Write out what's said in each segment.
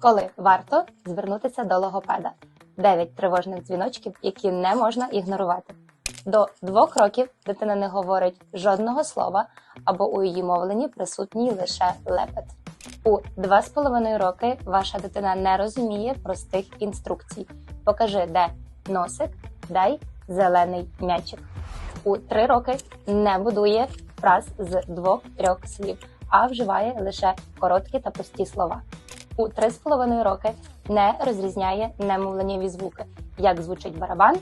Коли варто звернутися до логопеда? 9 тривожних дзвіночків, які не можна ігнорувати. До двох років дитина не говорить жодного слова або у її мовленні присутній лише лепет. У два з половиною роки ваша дитина не розуміє простих інструкцій. Покажи, де носик, дай зелений м'ячик. У три роки не будує фраз з двох-трьох слів, а вживає лише короткі та прості слова. У три з половиною роки не розрізняє немовленнєві звуки, як звучить барабан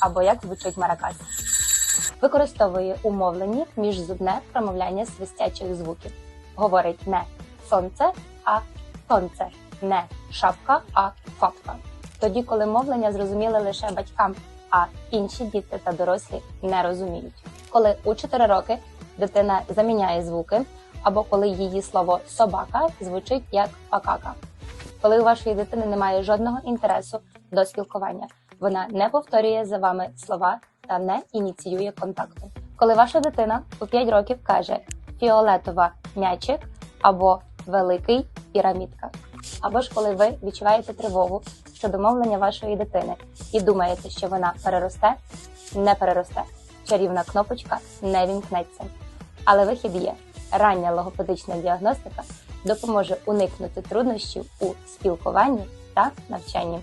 або як звучить маракас. Використовує у мовленні міжзубне промовляння свистячих звуків. Говорить не сонце, а сонце, не шапка, а фапка. Тоді, коли мовлення зрозуміли лише батькам, а інші діти та дорослі не розуміють. Коли у 4 роки дитина заміняє звуки, або коли її слово собака звучить як пакака. Коли у вашої дитини немає жодного інтересу до спілкування, вона не повторює за вами слова та не ініціює контакту. Коли ваша дитина у 5 років каже фіолетова м'ячик або великий пірамідка, або ж коли ви відчуваєте тривогу щодо мовлення вашої дитини і думаєте, що вона переросте, не переросте. Чарівна кнопочка не вімкнеться. Але вихід є. Рання логопедична діагностика допоможе уникнути труднощів у спілкуванні та навчанні.